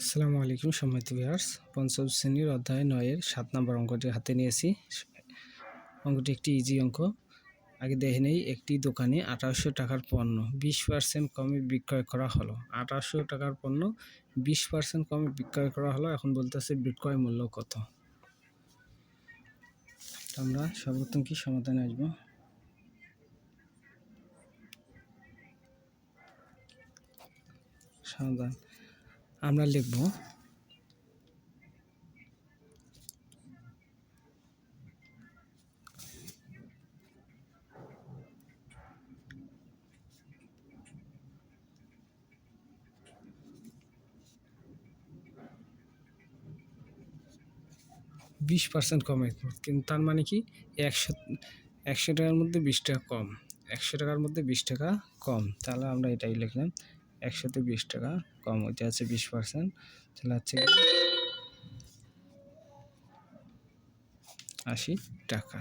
আসসালামু আলাইকুম সম্মানিত ভিউয়ার্স। পঞ্চম শ্রেণির অধ্যায় নয়ের সাত নম্বর অঙ্কটি হাতে নিয়েছি। অঙ্কটি একটি ইজি অঙ্ক। আগে দেখে নেই, একটি দোকানে আঠারোশো টাকার পণ্য বিশ পার্সেন্ট কমে বিক্রয় করা হলো। আঠারোশো টাকার পণ্য বিশ পার্সেন্ট কমে বিক্রয় করা হলো, এখন বলতেছে বিক্রয় মূল্য কত? আমরা সর্বোত্তম কি সমাধানে আসব? সমাধান। আমরা লিখব বিশ পার্সেন্ট কমে কিন্তু তার মানে কি একশো একশো টাকার মধ্যে বিশ টাকা কম, একশো টাকার মধ্যে বিশ টাকা কম। তাহলে আমরা এটাই লিখলাম। একশোতে বিশ টাকা, কম ওইটা আছে বিশ পার্সেন্ট তাহলে হচ্ছে আশি টাকা।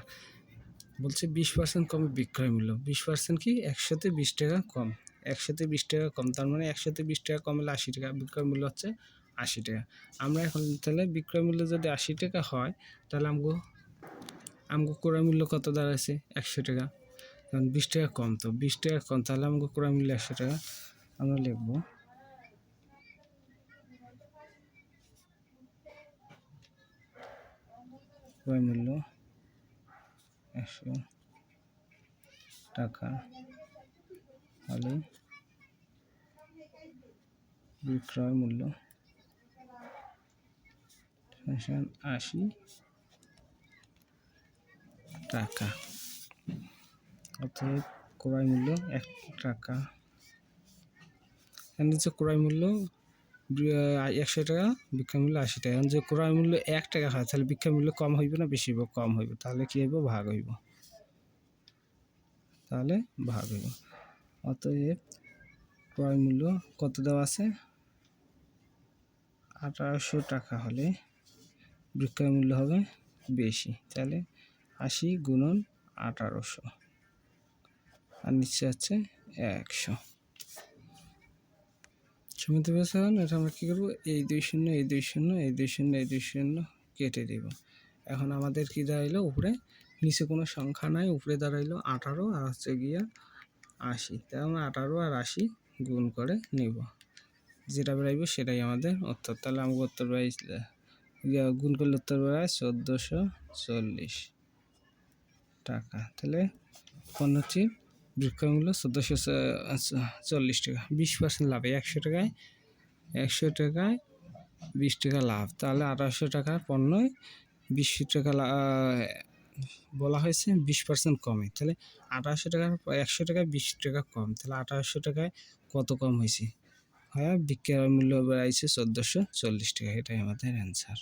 বলছে বিশ পার্সেন্ট কমে বিক্রয় মূল্য। বিশ পার্সেন্ট কি? একশোতে বিশ টাকা কম। একশোতে বিশ টাকা কম, তার মানে একশোতে বিশ টাকা কম হলে আশি টাকা। বিক্রয় মূল্য হচ্ছে আশি টাকা। আমরা এখন তাহলে বিক্রয় মূল্য যদি আশি টাকা হয়, তাহলে আমগো আমগো ক্রয় মূল্য কত দাঁড়াচ্ছে একশো টাকা। কারণ বিশ টাকা কম তো। বিশ টাকা কম, তাহলে আমগো ক্রয় মূল্য একশো টাকা। আমরা লিখব। ক্রয় মূল্য একশো টাকা। হলে বিক্রয় মূল্য আশি টাকা। অর্থাৎ ক্রয় মূল্য এক টাকা। এখানে যে ক্রয় মূল্য একশো টাকা বিক্রয় মূল্য আশি টাকা। এখন যে ক্রয় মূল্য এক টাকা হয়, তাহলে বিক্রয় মূল্য কম হইব না, বেশি হইব, কম হইব? তাহলে কী হইব? ভাগ হইব। তাহলে ভাগ হইব। অতএব ক্রয় মূল্য কত দেওয়া আছে? আঠারোশো টাকা হলে বিক্রয় মূল্য হবে বেশি। তাহলে আশি গুণন আঠারোশো। আর নিচে হচ্ছে একশো। সমিতি পেয়েছেন এটা আমরা কী করব? এই দুই শূন্য, এই দুই শূন্য, এই দুই শূন্য, এই দুই শূন্য কেটে দেব। এখন আমাদের কী দাঁড়াইলো উপরে? নিচে কোনো সংখ্যা নাই, উপরে দাঁড়াইলো আঠারো আর হচ্ছে গিয়া আশি। তাই আমরা আঠারো আর আশি গুণ করে নিব। যেটা বেড়াইব সেটাই আমাদের উত্তর। তাহলে আমাকে উত্তর বেড়াই গুণ করলে উত্তর বেড়ায় চোদ্দোশো চল্লিশ টাকা। তাহলে হচ্ছে বিক্রয় মূল্য চোদ্দোশো চল্লিশ টাকা। বিশ পার্সেন্ট লাভে একশো টাকায় একশো টাকায় বিশ টাকা লাভ। তাহলে আঠারোশো টাকার পণ্যয় বিশ টাকা বলা হয়েছে বিশ পার্সেন্ট কমে। তাহলে আঠারোশো টাকার একশো টাকায় বিশ টাকা কম। তাহলে আঠারোশো টাকায় কত কম হয়েছে? হ্যাঁ বিক্রয় মূল্য বেড়াইছে চোদ্দোশো চল্লিশ টাকা। এটাই আমাদের অ্যান্সার